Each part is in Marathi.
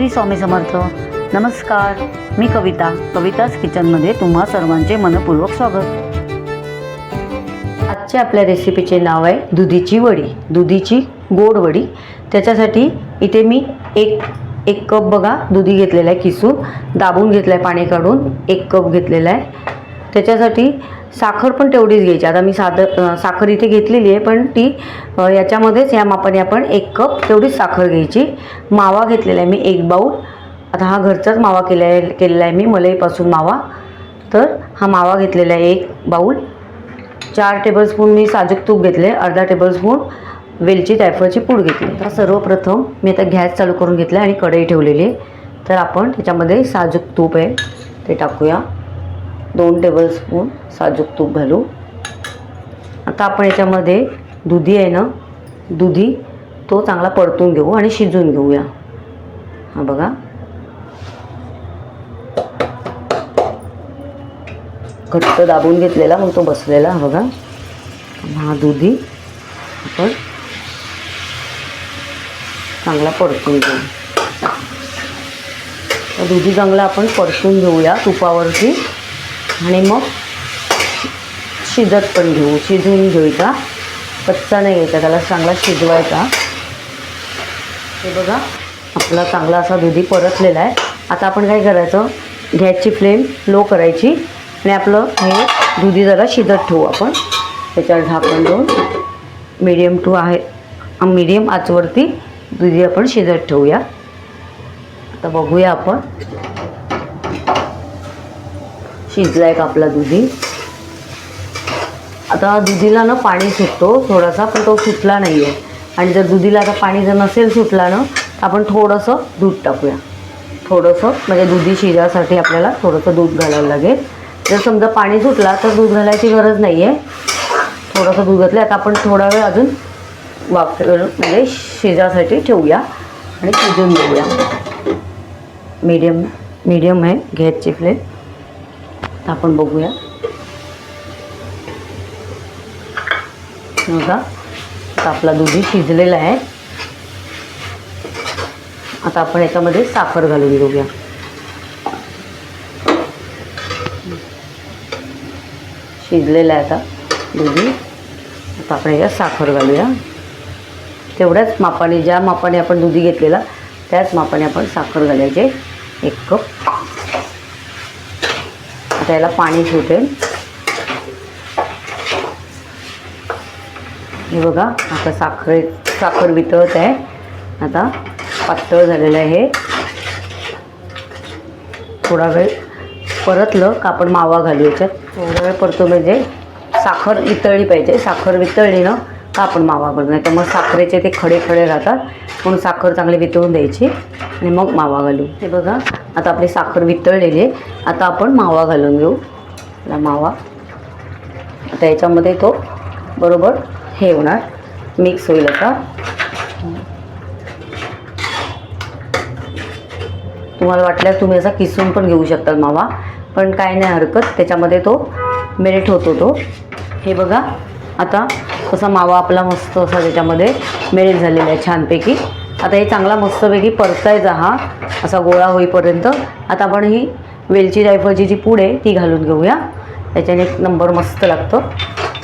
श्री स्वामी समर्थ. नमस्कार. मी कविता. कविताज किचनमध्ये तुम्हा सर्वांचे मनपूर्वक स्वागत. आजच्या आपल्या रेसिपीचे नाव आहे दुधीची वडी. दुधीची गोड वडी. त्याच्यासाठी इथे मी एक एक कप बघा. दुधी घेतलेला आहे किसून. दाबून घेतलं आहे पाणी काढून. एक कप घेतलेला आहे. त्याच्यासाठी साखर पण तेवढीच घ्यायची. आता मी साधं साखर इथे घेतलेली आहे पण ती याच्यामध्येच या मापाने आपण एक कप तेवढीच साखर घ्यायची. मावा घेतलेला आहे मी एक बाऊल आता हा घरचाच मावा केला आहे केलेला आहे मी मलईपासून मावा. तर हा मावा घेतलेला आहे एक बाऊल चार टेबलस्पून मी साजूक तूप घेतले अर्धा टेबलस्पून वेलची जायफळची पूड घेतली. तर सर्वप्रथम मी आता गॅस चालू करून घेतला आणि कढई ठेवलेली आहे. तर आपण त्याच्यामध्ये साजूक तूप आहे ते टाकूया. दोन टेबलस्पून साजूक तूप घालू. आता आपण याच्यामध्ये दुधी आहे ना दुधी तो चांगला परतून घेऊ आणि शिजून घेऊया. हा बघा. घट्ट दाबून घेतलेला मग तो बसलेला हा बघा. हा दुधी आपण चांगला परतून घेऊ. दुधी चांगला आपण परतून घेऊया तुपावरती. आणि मग शिजत पण घेऊ. शिजवून घ्यायचा कच्चा नाही घ्यायचा त्याला चांगला शिजवायचा. हे बघा आपला चांगला असा दुधी परतलेला आहे. आता आपण काय करायचं? गॅसची फ्लेम लो करायची आणि आपलं हे दुधी जरा शिजत ठेवू आपण. त्याच्यावर झाकण देऊन मिडियम टू आहे मीडियम आचवरती दुधी आपण शिजत ठेवूया. आता बघूया आपण. शिजलाय का आपला दुधी. आता दुधीला ना पाणी सुटतो थोडासा पण तो सुटला नाही आहे आणि जर दुधीला आता पाणी जर नसेल सुटला ना तर आपण थोडंसं दूध टाकूया. थोडंसं म्हणजे दुधी शिजासाठी आपल्याला थोडंसं दूध घालावं लागेल. जर समजा पाणी सुटला तर दूध घालायची गरज नाही आहे थोडंसं दूध घातलं आता आपण थोडा वेळ अजून वाफ म्हणजे शिजासाठी ठेवूया आणि शिजून घेऊया. मीडियम मीडियम आहे गॅसची फ्लेम आपण बघूया. बघा आता आपला दुधी शिजलेला आहे. आता आपण याच्यामध्ये साखर घालून घेऊया. शिजलेला आहे आता दुधी. आता आपण याच्यात साखर घालूया. तेवढ्याच मापाने ज्या मापाने आपण दुधी घेतलेला त्याच मापाने आपण साखर घालायचे एक कप. आता याला पाणी सुटेल हे बघा आता साखर साखर वितळत आहे. आता पातळ झालेलं आहे. हे थोडा वेळ परतलं का आपण मावा घालू याच्यात. थोडा वेळ परतो म्हणजे साखर वितळली पाहिजे. साखर वितळली ना का आपण मावा घालू? नाही तर मग साखरेचे ते खडे खडे राहतात. म्हणून साखर चांगली वितळून द्यायची आणि मग मावा घालू. हे बघा आता आपली साखर वितळलेली आहे. आता आपण मावा घालून घेऊ. मावा. आता याच्यामध्ये तो बरोबर हे होणार. मिक्स होईल आता. तुम्हाला वाटल्यास तुम्ही असा किसून पण घेऊ शकता मावा. पण काय नाही हरकत. त्याच्यामध्ये तो मेल्ट होतो तो. हे बघा आता कसा मावा आपला मस्त असा त्याच्यामध्ये मेल्ट झालेला आहे छानपैकी. आता हे चांगला मस्तपैकी परतायचा हा असा गोळा होईपर्यंत. आता आपण ही वेलची जायफळची जी पूड आहे ती घालून घेऊया. त्याच्याने एक नंबर मस्त लागतो.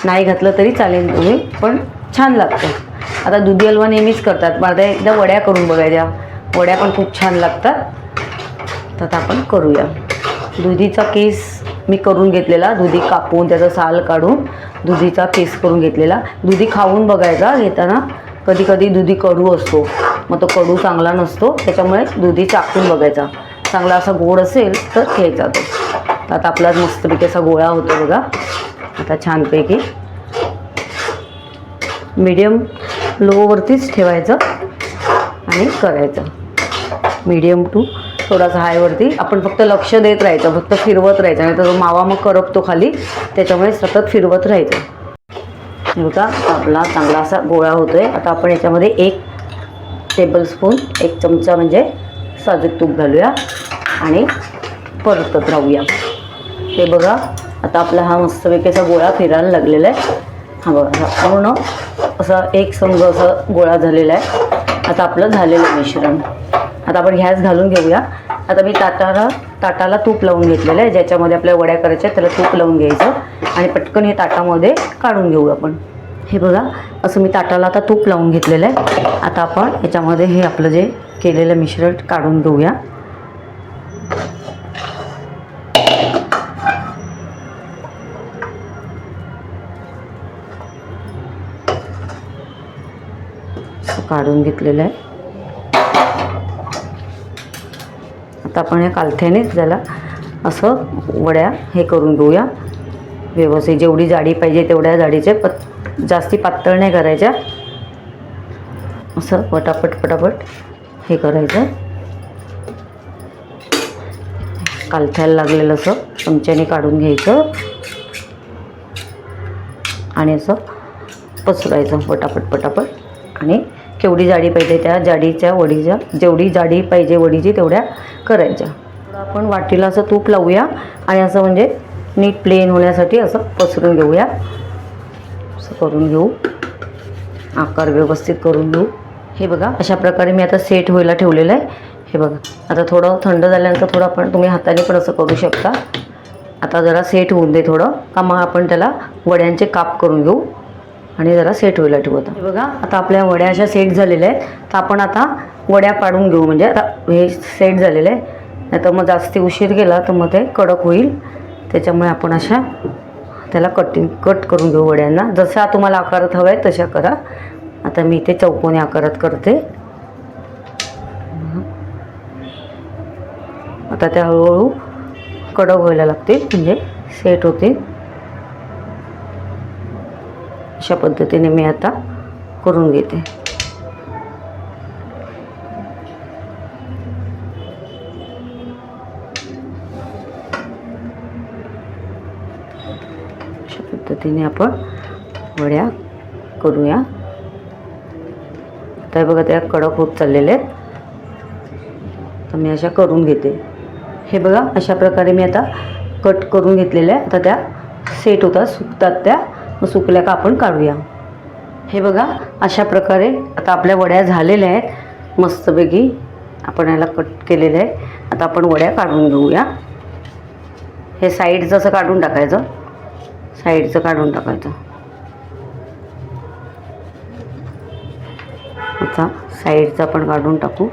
नाही घातलं तरी चालेल तुम्ही पण छान लागतं. आता दुधी हलवा नेहमीच करतात. मला एकदा वड्या करून बघायच्या. वड्या पण खूप छान लागतात. तर आता आपण करूया. दुधीचा केस मी करून घेतलेला. दुधी कापून त्याचा साल काढून दुधीचा पेस्ट करून घेतलेला. दुधी खाऊन बघायचा घेताना कधी कधी दुधी कडू असतो. मग तो कडू चांगला नसतो त्याच्यामुळे दुधी चाकून बघायचा. चांगला असा गोड असेल तर घ्यायचा तो. आता आपला मस्तपैकी असा गोळा होतो बघा. आता छानपैकी मीडियम लोवरतीच ठेवायचं आणि करायचं. मीडियम टू थोडासा हायवरती. आपण फक्त लक्ष देत राहायचं फक्त फिरवत राहायचं. नाही तर तो मावा मग करपतो खाली. त्याच्यामुळे सतत फिरवत राहायचं. हे बघा आपला चांगला असा गोळा होतो आहे आता आपण याच्यामध्ये एक टेबलस्पून एक चमचा म्हणजे साजूक तूप घालूया आणि परतत राहूया. हे बघा आता आपला हा मस्तपैकी असा गोळा फिरायला लागलेला आहे. हा बघा हा पूर्ण असा एक संघ असा गोळा झालेला आहे. आता आपलं झालेलं मिश्रण. आता आपण गॅस घालून घेऊया. आता मी ताटाला ताटाला तूप लावून घेतलेलं आहे. ज्याच्यामध्ये आपल्या वड्या करायच्या त्याला तूप लावून घ्यायचं. आणि पटकन हे ताटामध्ये काढून घेऊ आपण. हे बघा असं मी ताटाला आता तूप लावून घेतलेलं आहे. आता आपण याच्यामध्ये हे आपलं जे केलेलं मिश्रण काढून घेऊया. काढून घेतलेलं आहे. तर आपण या कालथ्यानेच त्याला असं वड्या हे करून घेऊया. व्यवस्थित जेवढी जाडी पाहिजे तेवढ्या जाडीचे पत जास्ती पातळ नाही करायच्या. असं पटापट पटापट हे करायचं. कालथ्याला लागलेलं असं चमच्याने काढून घ्यायचं. आणि असं पसरायचं पटापट पटापट. आणि केवढी जाडी पाहिजे त्या जाडीच्या वडीच्या जेवढी जाडी पाहिजे वडीची तेवढ्या करायच्या. आपण वाटीला असं तूप लावूया आणि असं म्हणजे नीट प्लेन होण्यासाठी असं पसरून घेऊया. असं करून घेऊ. आकार व्यवस्थित करून घेऊ. हे बघा अशा प्रकारे मी आता सेट व्हायला ठेवलेलं आहे. हे बघा आता थोडं थंड झाल्यानंतर थोडं आपण तुम्ही हाताने पण असं करू शकता. आता जरा सेट होऊन दे थोडं. का मग आपण त्याला वड्यांचे काप करून घेऊ आणि जरा सेट व्हायला ठेवू आता. हे बघा आता आपल्या वड्या अशा सेट झालेल्या आहेत. तर आपण आता वड्या पाडून घेऊ. म्हणजे आता हे सेट झालेलं आहे. नाही तर मग जास्ती उशीर गेला तर मग ते कडक होईल. त्याच्यामुळे आपण अशा त्याला कटिंग कट करून घेऊ वड्यांना. जसा तुम्हाला आकारात हवा आहे तशा करा. आता मी इथे चौकोनी आकारात करते. आता त्या हळूहळू कडक व्हायला लागतील. म्हणजे सेट होतील. अशा पद्धतीने मी आता करून घेते. पद्धतीने आपण वड्या करूया. आता हे बघा त्या कडक होत चाललेल्या आहेत. तर मी अशा करून घेते. हे बघा अशा प्रकारे मी आता कट करून घेतलेल्या आता त्या सेट होतात सुकतात त्या. मग सुकल्या का आपण काढूया. हे बघा अशा प्रकारे आता आपल्या वड्या झालेल्या आहेत. मस्तपैकी आपण याला कट केलेलं आहे. आता आपण वड्या काढून घेऊया. हे साईडचं असं काढून टाकायचं. साईडचं काढून टाकायचं. आता साईडचं आपण काढून टाकू.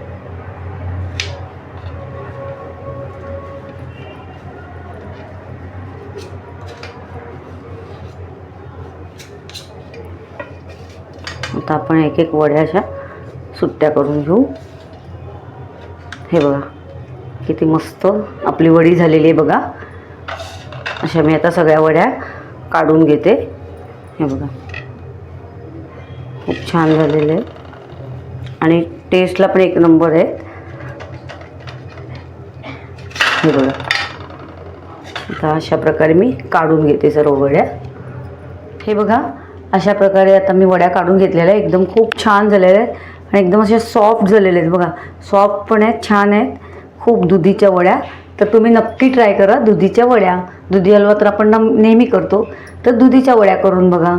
आता आपण एक एक वड्याच्या सुट्ट्या करून घेऊ. हे बघा किती मस्त आपली वडी झालेली आहे बघा. अशा मी आता सगळ्या वड्या काढून घेते. हे बघा. खूप छान झालेले आहे आणि टेस्टला पण एक नंबर आहे हे बघा. आता अशा प्रकारे मी काढून घेते सर्व वड्या. हे बघा. अशा प्रकारे आता मी वड्या काढून घेतलेल्या आहेत. एकदम खूप छान झालेल्या आहेत. आणि एकदम अशा सॉफ्ट झालेल्या आहेत. बघा. सॉफ्ट पण आहेत छान आहेत. खूप दुधीच्या वड्या. तर तुम्ही नक्की ट्राय करा दुधीच्या वड्या. दुधी हलवा तर आपण नेहमी करतो. तर दुधीच्या वड्या करून बघा.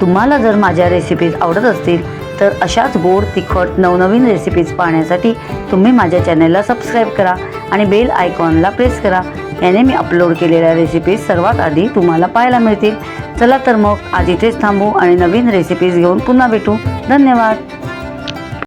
तुम्हाला जर माझ्या रेसिपीज आवडत असतील तर अशाच गोड तिखट नवनवीन रेसिपीज पाहण्यासाठी तुम्ही माझ्या चॅनलला सबस्क्राईब करा आणि बेल आयकॉनला प्रेस करा. याने मी अपलोड केलेल्या रेसिपीज सर्वात आधी तुम्हाला पाहायला मिळतील. चला तर मग आज इथेच थांबू आणि नवीन रेसिपीज घेऊन पुन्हा भेटू. धन्यवाद.